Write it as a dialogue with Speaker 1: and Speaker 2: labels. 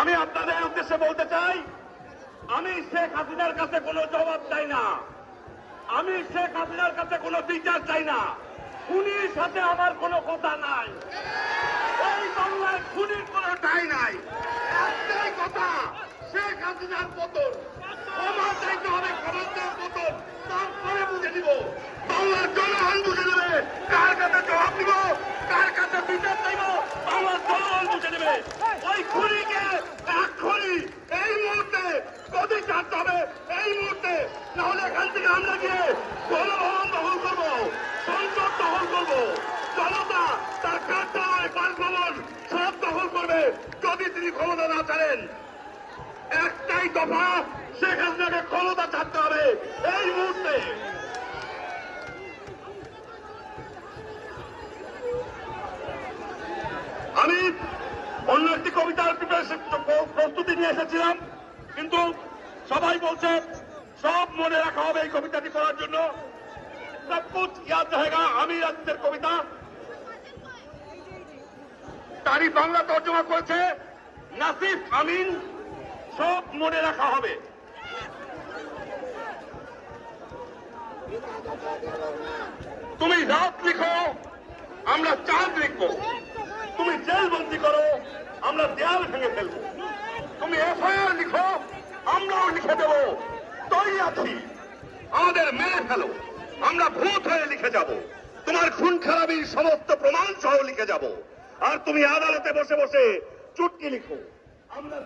Speaker 1: আমি আপনাদের উদ্দেশ্যে বলতে চাই, আমি শেখ হাসিনার কাছে কোনো জবাব চাই না। আমি শেখ হাসিনার কাছে কোনো বিচার চাই না। খুনির সাথে আমার কোনো কথা নাই। এই বাংলায় খুনির কোনো ঠাই নাই। একটাই কথা, শেখ হাসিনার পতন। আমার চাইতে হবে ক্ষমতার পতন। তারপরে বুঝে দিব বাংলার জনগণ বুঝে দেবে কার যদি ছাড়তে হবে এই মুহূর্তে। নাহলে এখান থেকে আমরা গিয়ে গণভবন দখল করব, সংসদ দখল করব। জনতা তার কার্যালয়, বাসভবন সব দখল করবে, যদি তিনি ক্ষমতা না ছাড়েন। একটাই দফা, শেখ হাসিনাকে ক্ষমতা ছাড়তে হবে এই মুহূর্তে। আমি অন্য একটি কবিতার প্রস্তুতি নিয়ে এসেছিলাম, কিন্তু সবাই বলছে, সব মনে রাখা হবে এই কবিতাটি পড়ার জন্য। আমি রাজ্যের কবিতা। তারই বাংলা তর্জমা করেছে নাসিফ আমিন, সব মনে রাখা হবে। তুমি রাত লিখো, আমরা চাঁদ লিখব। তুমি জেল বন্দি করো, আমরা দেয়াল ভেঙে ফেলব। তুমি এফআইআর লিখো, আমরা লিখে দেবো তৈরি আছি আমাদের মেরে ফেলো, আমরা ভূত হয়ে লিখে যাব। তোমার খুন খারাপির সমস্ত প্রমাণ সহ লিখে যাব। আর তুমি আদালতে বসে বসে চুটকি লিখো। আমরা